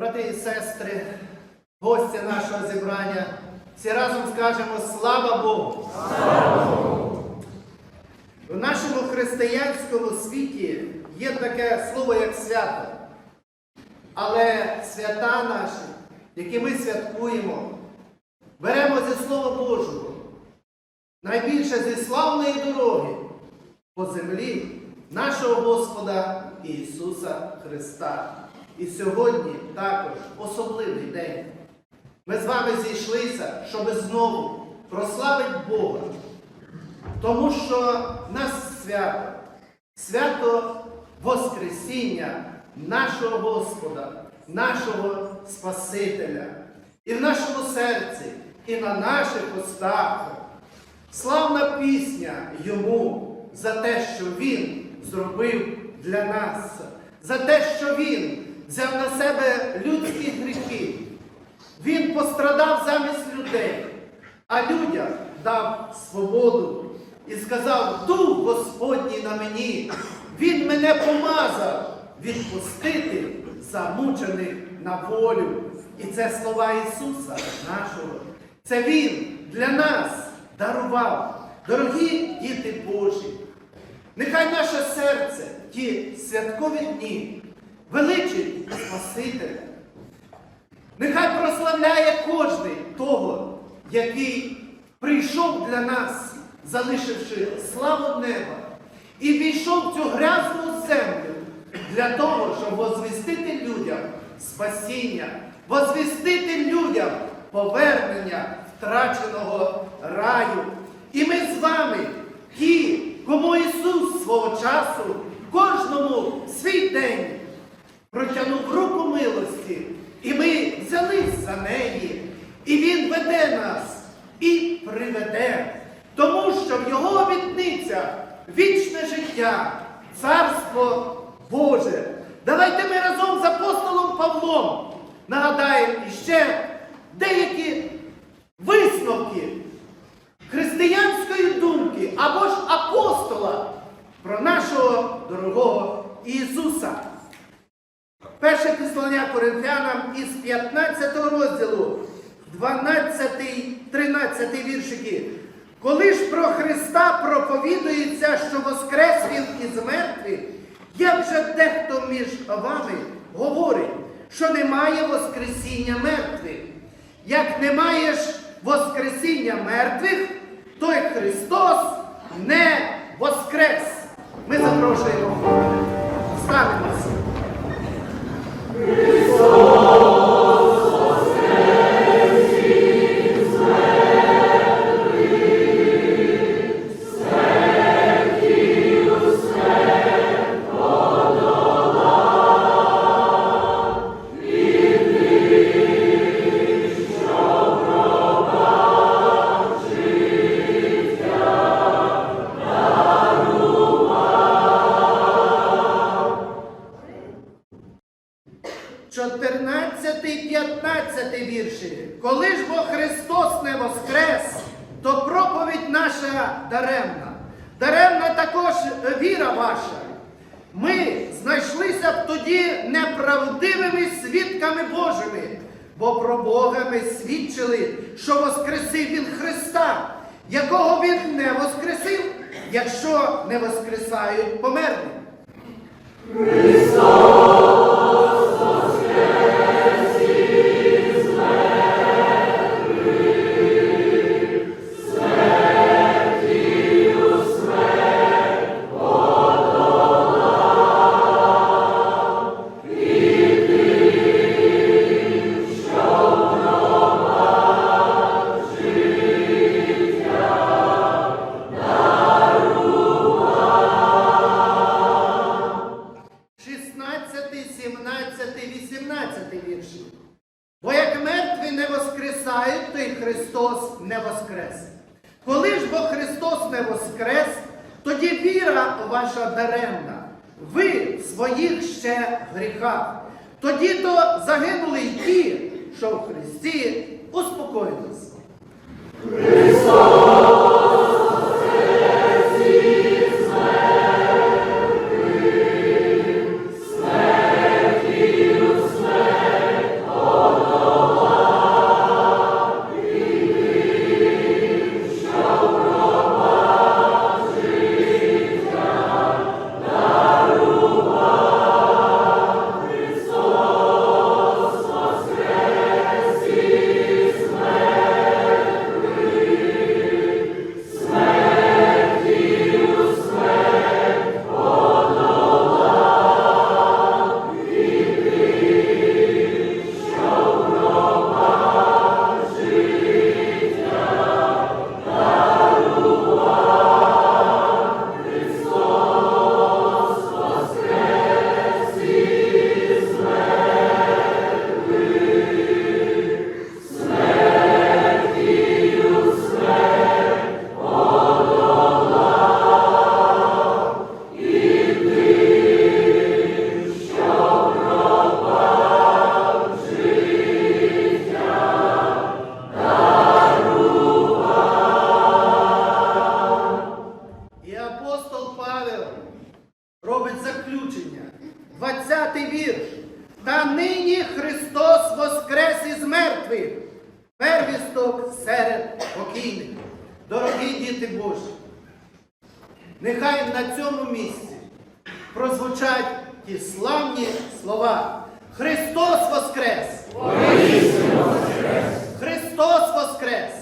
Брати і сестри, гості нашого зібрання, всі разом скажемо слава Богу! У нашому християнському світі є таке слово як свято. Але свята наші, які ми святкуємо, беремо зі Слова Божого, найбільше зі славної дороги по землі нашого Господа Ісуса Христа. І сьогодні також особливий день. Ми з вами зійшлися, щоб знову прославити Бога. Тому що в нас свято, свято Воскресіння нашого Господа, нашого Спасителя. І в нашому серці, і на наших устах. Славна пісня йому за те, що Він зробив для нас, за те, що Він взяв на себе людські гріхи. Він пострадав замість людей, а людям дав свободу і сказав: Дух Господній на мені, Він мене помазав відпустити замучених на волю. І це слова Ісуса нашого. Це Він для нас дарував, дорогі діти Божі. Нехай наше серце ті святкові дні Спасителя. Нехай прославляє кожний того, який прийшов для нас, залишивши славу неба, і війшов в цю грязну землю для того, щоб возвістити людям спасіння, возвістити людям повернення втраченого раю. І ми з вами, ті, кому Ісус свого часу кожному свій день милості, і ми взялись за неї, і Він веде нас і приведе, тому що в Його обітницях вічне життя, царство Боже. Давайте ми разом з апостолом Павлом нагадаємо іще деякі висновки 15 розділу, 12-13 віршики. Коли ж про Христа проповідується, що воскрес Він із мертвих, як же дехто між вами говорить, що немає Воскресіння мертвих? Як немає ж Воскресіння мертвих, то й Христос не воскрес. Ми запрошуємо. Станемося. наша даремна, даремна також віра ваша. Ми знайшлися б тоді неправдивими свідками Божими, бо про Бога ми свідчили, що Воскресив Він Христа, якого Він не Воскресив, якщо не Воскресають померлі. Христос! 17-18 вірші. Бо як мертві не воскресають, то й Христос не воскрес. Коли ж бо Христос не воскрес, тоді віра ваша даремна, ви в своїх ще гріхах. Тоді то загинули й ті, що в Христі успокоїлися. Христос! Робить заключення. 20-й вірш. Та нині Христос воскрес із мертвих, первісток серед покійних. Дорогі діти Божі, нехай на цьому місці прозвучать ті славні слова. Христос воскрес! Христос воскрес!